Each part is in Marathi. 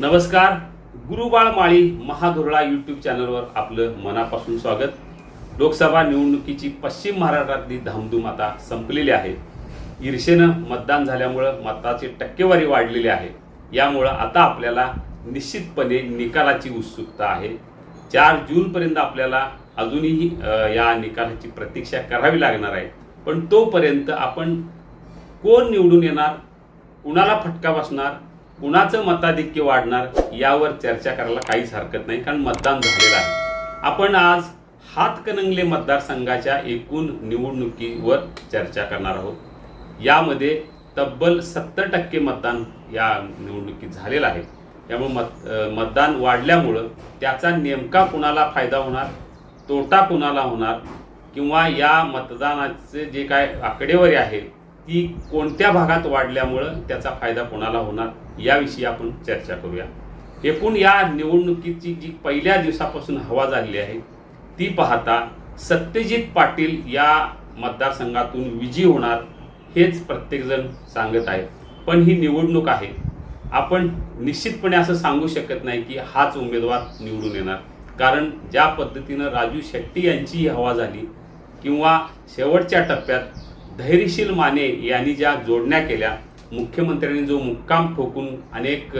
नमस्कार गुरुबाळ माळी महाधुरळा यूट्यूब चॅनलवर आपलं मनापासून स्वागत. लोकसभा निवडणुकीची पश्चिम महाराष्ट्रातली धामधूम आता संपलेली आहे. ईर्षेनं मतदान झाल्यामुळं मताची टक्केवारी वाढलेली आहे. यामुळं आता आपल्याला निश्चितपणे निकालाची उत्सुकता आहे. चार जूनपर्यंत आपल्याला अजूनही या निकालाची प्रतीक्षा करावी लागणार आहे. पण तोपर्यंत आपण कोण निवडून येणार कुणाला फटका बसणार कुणाचं मताधिक्य वाढणार यावर चर्चा करायला काहीच हरकत नाही कारण मतदान झालेलं आहे. आपण आज हातकणंगले मतदारसंघाच्या एकूण निवडणुकीवर चर्चा करणार आहोत. यामध्ये तब्बल सत्तर टक्के मतदान या निवडणुकीत झालेलं आहे. त्यामुळे मत मतदान वाढल्यामुळं त्याचा नेमका कुणाला फायदा होणार तोटा कुणाला होणार किंवा या मतदानाचे जे काय आकडेवारी आहे ती कोणत्या भागात वाढल्यामुळं त्याचा फायदा कोणाला होणार याविषयी आपण चर्चा करूया. एकूण या निवडणुकीची जी पहिल्या दिवसापासून हवा झालेली आहे ती पाहता सत्यजित पाटील या मतदारसंघातून विजयी होणार हेच प्रत्येकजण सांगत आहे पण ही निवडणूक आहे. आपण निश्चितपणे असं सांगू शकत नाही की हाच उमेदवार निवडून येणार. कारण ज्या पद्धतीनं राजू शेट्टी यांची ही हवा झाली किंवा शेवटच्या टप्प्यात धैर्यशील माने यांनी ज्या जोडण्या केल्या मुख्यमंत्र्यांनी जो मुक्काम ठोकून अनेक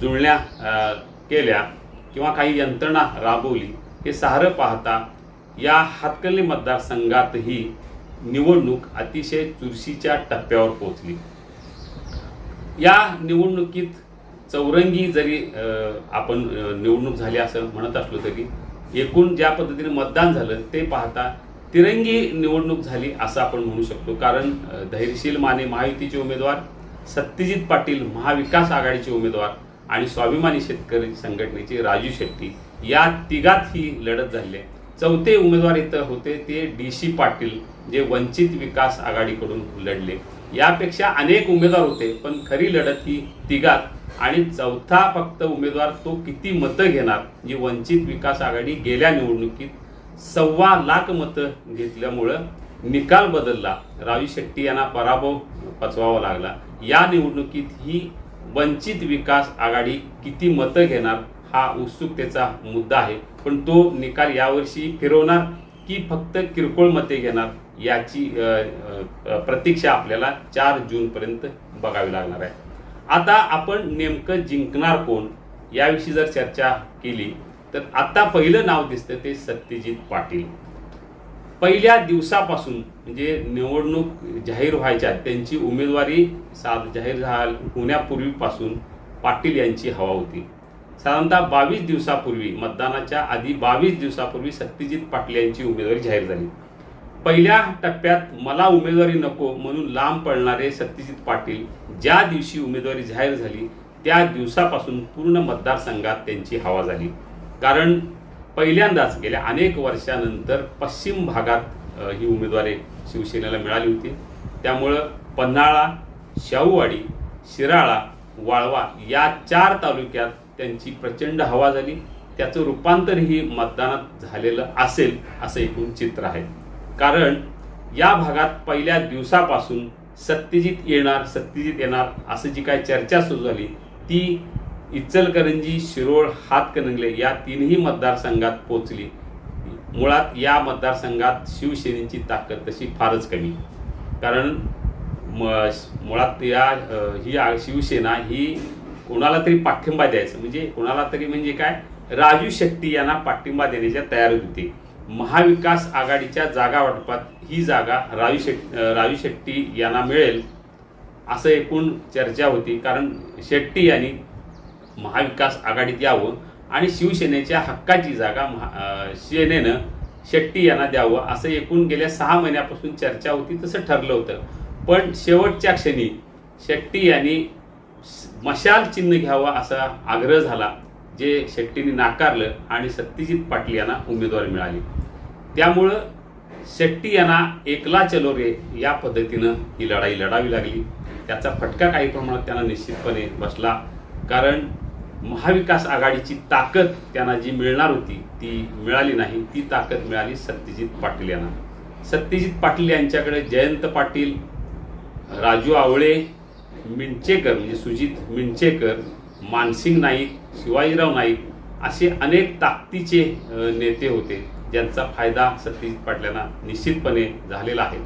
जुळण्या केल्या किंवा काही यंत्रणा राबवली हे सारं पाहता या हातकर्ली मतदारसंघातही निवडणूक अतिशय चुरशीच्या टप्प्यावर पोहोचली. या निवडणुकीत चौरंगी जरी आपण निवडणूक झाली असं म्हणत असलो तरी एकूण ज्या पद्धतीने मतदान झालं ते पाहता तिरंगी निवडणूक झाली असं आपण म्हणू शकतो. कारण धैर्यशील माने महायुतीचे उमेदवार सत्यजित पाटील महाविकास आघाडीचे उमेदवार आणि स्वाभिमानी शेतकरी संघटनेचे राजू शेट्टी या तिघात ही लढत झाली आहे चौथे उमेदवार इथं होते ते डी सी पाटील जे वंचित विकास आघाडीकडून लढले. यापेक्षा अनेक उमेदवार होते पण खरी लढत ही तिघात. आणि चौथा फक्त उमेदवार तो किती मतं घेणार जी वंचित विकास आघाडी गेल्या निवडणुकीत सव्वा लाख मतं घेतल्यामुळं निकाल बदलला. राजू शेट्टी यांना पराभव पचवावा लागला. या निवडणुकीत ही वंचित विकास आघाडी किती मतं घेणार हा उत्सुकतेचा मुद्दा आहे. पण तो निकाल यावर्षी फिरवणार की फक्त किरकोळ मते घेणार याची प्रतीक्षा आपल्याला चार जूनपर्यंत बघावी लागणार आहे. आता आपण नेमकं जिंकणार कोण याविषयी जर चर्चा केली तर आता पहिलं नाव दिसतं ते सत्यजित पाटील. पहिल्या दिवसापासून म्हणजे निवडणूक जाहीर व्हायच्या त्यांची उमेदवारी साध जाहीर झा होण्यापूर्वीपासून पाटील यांची हवा होती. साधारणतः बावीस दिवसापूर्वी मतदानाच्या आधी बावीस दिवसापूर्वी सत्यजित पाटील यांची उमेदवारी जाहीर झाली. पहिल्या टप्प्यात मला उमेदवारी नको म्हणून लांब पडणारे सत्यजित पाटील ज्या दिवशी उमेदवारी जाहीर झाली त्या दिवसापासून पूर्ण मतदारसंघात त्यांची हवा झाली. कारण पहिल्यांदाच गेल्या अनेक वर्षानंतर पश्चिम भागात ही उमेदवारी शिवसेनेला मिळाली होती. त्यामुळं पन्हाळा शाहूवाडी शिराळा वाळवा या चार तालुक्यात त्यांची प्रचंड हवा झाली. त्याचं रूपांतर ही मतदानात झालेलं असेल असं एकूण चित्र आहे. कारण या भागात पहिल्या दिवसापासून सत्यजित येणार सत्यजित येणार असं जी काय चर्चा सुरू झाली ती इचलकरंजी शिरोळ हातकणंगले या तीनही मतदारसंघात पोचली मुळात या मतदारसंघात शिवसेनेची ताकद तशी फारच कमी. कारण म- मुळात या ही आ- शिवसेना ही कोणाला तरी पाठिंबा द्यायचं. म्हणजे कोणाला तरी म्हणजे काय? राजू शेट्टी यांना पाठिंबा देण्याच्या तयारीत होती. महाविकास आघाडीच्या जागा वाटपात ही जागा राजू शेट राजू शेट्टी यांना मिळेल असं एकूण चर्चा होती. कारण शेट्टी यांनी महाविकास आघाडीत यावं आणि शिवसेनेच्या हक्काची जागा महा सेनेनं शेट्टी यांना द्यावं असं एकूण गेल्या सहा महिन्यापासून चर्चा होती तसं ठरलं होतं. पण शेवटच्या क्षणी शेट्टी यांनी मशाल चिन्ह घ्यावं असा आग्रह झाला जे शेट्टीने नाकारलं आणि सत्यजित पाटील यांना उमेदवारी मिळाली. त्यामुळं शेट्टी यांना एकला चलो रे या पद्धतीनं ही लढाई लढावी लागली. त्याचा फटका काही प्रमाणात त्यांना निश्चितपणे बसला कारण महाविकास आघाडीची ताकद त्यांना जी मिळणार होती ती मिळाली नाही. ती ताकद मिळाली सत्यजित पाटील यांना. सत्यजित पाटील यांच्याकडे जयंत पाटील राजू आवळे मिंचेकर म्हणजे सुजित मिंचेकर मानसिंग नाईक शिवाजीराव नाईक असे अनेक ताकदीचे नेते होते ज्यांचा फायदा सत्यजित पाटलांना निश्चितपणे झालेला आहे.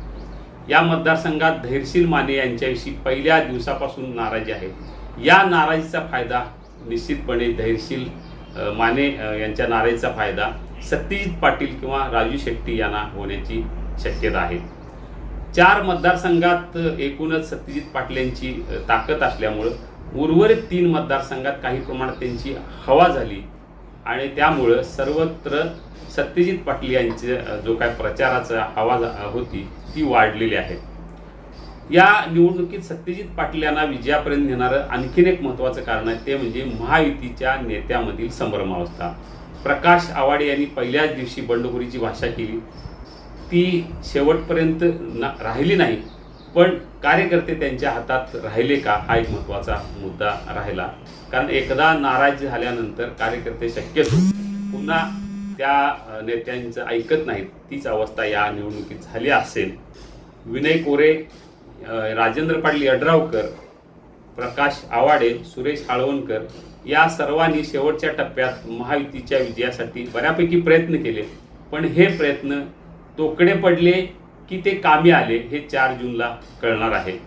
या मतदारसंघात धैर्यशील माने यांच्याविषयी पहिल्या दिवसापासून नाराजी आहे. या नाराजीचा फायदा निश्चितपणे धैर्यशील माने यांच्या नारेचा फायदा सत्यजित पाटील किंवा राजू शेट्टी यांना होण्याची शक्यता आहे. चार मतदारसंघात एकूणच सत्यजित पाटील यांची ताकद असल्यामुळं उर्वरित तीन मतदारसंघात काही प्रमाणात त्यांची हवा झाली आणि त्यामुळं सर्वत्र सत्यजित पाटील यांचे जो काय प्रचाराचा हवा झा- होती ती वाढलेली आहे. या निवडणुकीत सत्यजित पाटील यांना विजयापर्यंत नेणारं आणखीन एक महत्त्वाचं कारण आहे ते म्हणजे महायुतीच्या नेत्यामधील संभ्रमावस्था. प्रकाश आवाडे यांनी पहिल्याच दिवशी बंडखोरीची भाषा केली. ती शेवटपर्यंत ना राहिली नाही. पण कार्यकर्ते त्यांच्या हातात राहिले का हा एक महत्त्वाचा मुद्दा राहिला. कारण एकदा नाराज झाल्यानंतर कार्यकर्ते शक्यतो पुन्हा त्या नेत्यांचं ऐकत नाहीत. तीच अवस्था या निवडणुकीत झाली असेल. विनय कोरे राजेंद्र पाटील यड्रावकर प्रकाश आवाडे सुरेश हाळवणकर या सर्वांनी शेवटच्या टप्प्यात महायुतीच्या विजयासाठी बऱ्यापैकी प्रयत्न केले. पण हे प्रयत्न तोकडे पडले की ते कामी आले हे चार जूनला कळणार आहे.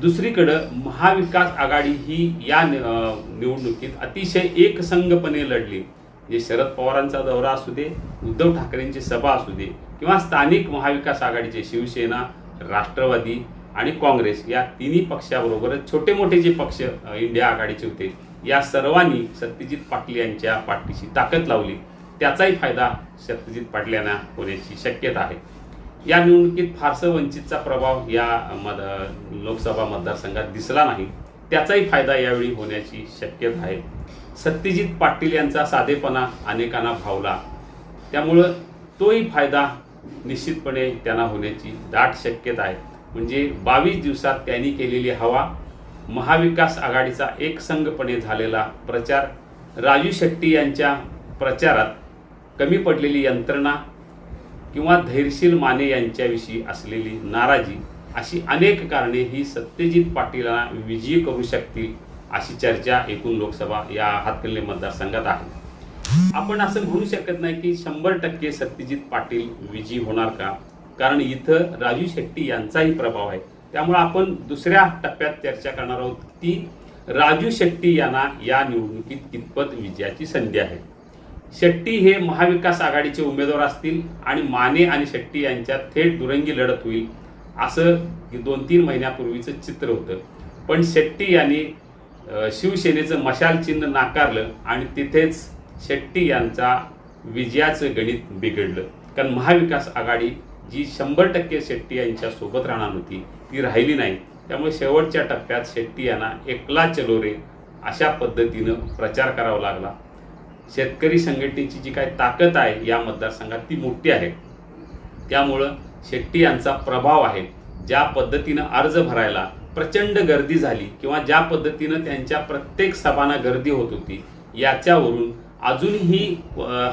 दुसरीकडं महाविकास आघाडी ही या निवडणुकीत अतिशय एकसंघपणे लढली. जे शरद पवारांचा दौरा असू दे उद्धव ठाकरेंची सभा असू दे किंवा स्थानिक महाविकास आघाडीचे शिवसेना राष्ट्रवादी आणि काँग्रेस या तिन्ही पक्षाबरोबरच छोटे मोठे जे पक्ष इंडिया आघाडीचे होते या सर्वांनी सत्यजित पाटील यांच्या पाठीशी ताकद लावली. त्याचाही फायदा सत्यजित पाटील यांना होण्याची शक्यता आहे. या निवडणुकीत फारसं वंचितचा प्रभाव या मत लोकसभा मतदारसंघात दिसला नाही. त्याचाही फायदा यावेळी होण्याची शक्यता आहे. सत्यजित पाटील यांचा साधेपणा अनेकांना भावला. त्यामुळं तोही फायदा निश्चितपणे त्यांना होण्याची दाट शक्यता आहे. म्हणजे बावीस दिवसात त्यांनी केलेली हवा महाविकास आघाडीचा एकसंघपणे झालेला प्रचार राजू शेट्टी यांच्या प्रचारात कमी पडलेली यंत्रणा किंवा धैर्यशील माने यांच्याविषयी असलेली नाराजी अशी अनेक कारणे ही सत्यजित पाटीलना विजयी करू शकतील अशी चर्चा एकूण लोकसभा या हातकल्ले मतदारसंघात आहे. आपण असं म्हणू शकत नाही की शंभर टक्के सत्यजित पाटील विजयी होणार का? कारण इथं राजू शेट्टी यांचाही प्रभाव आहे. त्यामुळे आपण दुसऱ्या टप्प्यात चर्चा करणार आहोत की राजू शेट्टी यांना या निवडणुकीत कितपत विजयाची संधी आहे. शेट्टी हे महाविकास आघाडीचे उमेदवार असतील आणि माने आणि शेट्टी यांच्यात थेट दुरंगी लढत होईल असं दोन तीन महिन्यापूर्वीचं चित्र होतं. पण शेट्टी यांनी शिवसेनेचं मशाल चिन्ह नाकारलं आणि तिथेच शेट्टी यांचा विजयाचं गणित बिघडलं. कारण महाविकास आघाडी जी शंभर टक्के शेट्टी यांच्या सोबत राहणार होती ती राहिली नाही. त्यामुळे शेवटच्या टप्प्यात शेट्टी यांना एकला चलो रे अशा पद्धतीनं प्रचार करावा लागला. शेतकरी संघटनेची जी काही ताकद आहे या मतदारसंघात ती मोठी आहे. त्यामुळं शेट्टी यांचा प्रभाव आहे. ज्या पद्धतीनं अर्ज भरायला प्रचंड गर्दी झाली किंवा ज्या पद्धतीनं त्यांच्या प्रत्येक सभांना गर्दी होत होती याच्यावरून अजूनही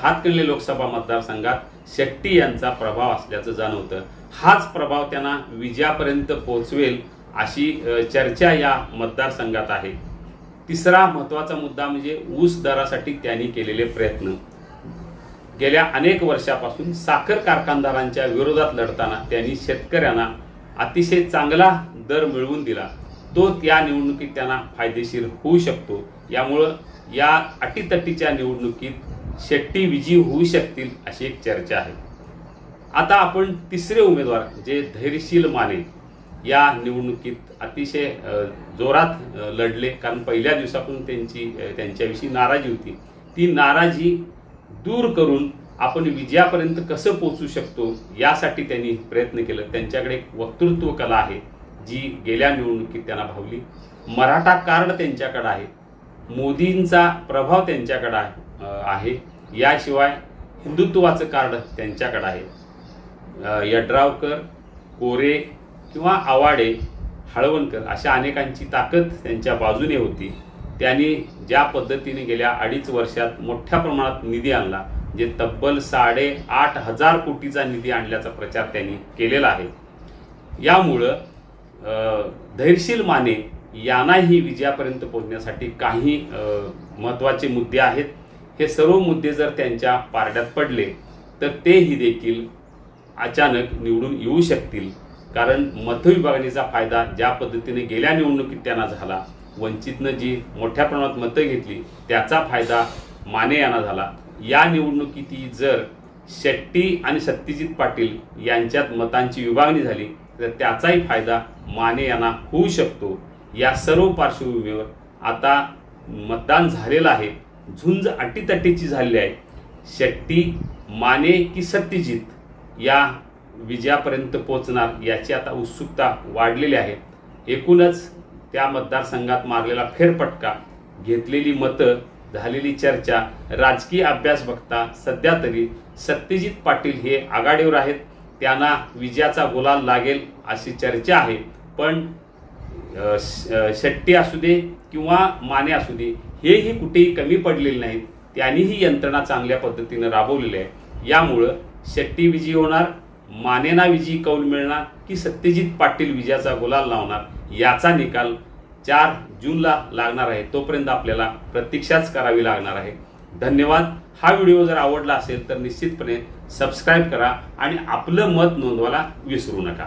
हातकणले लोकसभा मतदारसंघात शेट्टी यांचा प्रभाव असल्याचं जाणवतं. हाच प्रभाव त्यांना विजयापर्यंत पोहोचवेल अशी चर्चा या मतदारसंघात आहे. तिसरा महत्त्वाचा मुद्दा म्हणजे ऊस दरासाठी त्यांनी केलेले प्रयत्न. गेल्या अनेक वर्षापासून साखर कारखानदारांच्या विरोधात लढताना त्यांनी शेतकऱ्यांना अतिशय चांगला दर मिळवून दिला. तो त्या निवडणुकीत त्यांना फायदेशीर होऊ शकतो. यामुळं या अटीतटीच्या निवडणुकीत शेट्टी विजयी होऊ शकतील अशी एक चर्चा आहे. आता आपण तिसरे उमेदवार जे धैर्यशील माने या निवडणुकीत अतिशय जोरात लढले. कारण पहिल्या दिवसापासून त्यांची त्यांच्याविषयी नाराजी होती. ती नाराजी दूर करून आपण विजयापर्यंत कसं पोचू शकतो यासाठी त्यांनी प्रयत्न केलं. त्यांच्याकडे एक वक्तृत्व कला आहे. जी गेल्या निवडणुकीत त्यांना भावली. मराठा कार्ड त्यांच्याकडं आहे. मोदींचा प्रभाव त्यांच्याकडं आहे आहे. याशिवाय हिंदुत्वाचं कार्ड त्यांच्याकडं आहे. यड्रावकर कोरे किंवा आवाडे हळवणकर अशा अनेकांची ताकद त्यांच्या बाजूने होती. त्यांनी ज्या पद्धतीने गेल्या अडीच वर्षात मोठ्या प्रमाणात निधी आणला जे तब्बल साडे आठ हजार कोटीचा निधी आणल्याचा प्रचार त्यांनी केलेला आहे. यामुळं धैर्यशील माने यांनाही विजयापर्यंत पोहोचण्यासाठी काही महत्त्वाचे मुद्दे आहेत. हे सर्व मुद्दे जर त्यांच्या पारड्यात पडले तर तेही देखील अचानक निवडून येऊ शकतील. कारण मतविभागणीचा फायदा ज्या पद्धतीने गेल्या निवडणुकीत त्यांना झाला वंचितनं जी मोठ्या प्रमाणात मतं घेतली त्याचा फायदा माने यांना झाला. या निवडणुकीत जर शेट्टी आणि सत्यजित पाटील यांच्यात मतांची विभागणी झाली तर त्याचाही फायदा माने यांना होऊ शकतो. या सर्व पार्श्वभूमीवर आता मतदान झालेलं आहे. झुंज अटीतटीची झालेली आहे. शेट्टी माने की सत्यजित या विजयापर्यंत पोचणार याची आता उत्सुकता वाढलेली आहे. एकूणच त्या मतदारसंघात मारलेला फेरपटका घेतलेली मतं झालेली चर्चा राजकीय अभ्यास बघता सध्या तरी सत्यजित पाटील हे आघाडीवर आहेत. त्यांना विजयाचा गुलाल लागेल अशी चर्चा आहे. पण श- शेट्टी असू दे किंवा माने असू दे हेही कुठेही कमी पडलेले नाहीत. त्यांनीही यंत्रणा चांगल्या पद्धतीनं राबवलेली आहे. यामुळं शेट्टी विजयी होणार मानेना विजयी कौल मिळणार की सत्यजित पाटील विजयाचा गुलाल लावणार याचा निकाल चार जूनला लागणार आहे. तोपर्यंत आपल्याला प्रतीक्षाच करावी लागणार आहे. धन्यवाद. हा व्हिडिओ जर आवडला असेल तर निश्चितपणे सबस्क्राईब करा आणि आपलं मत नोंदवायला विसरू नका.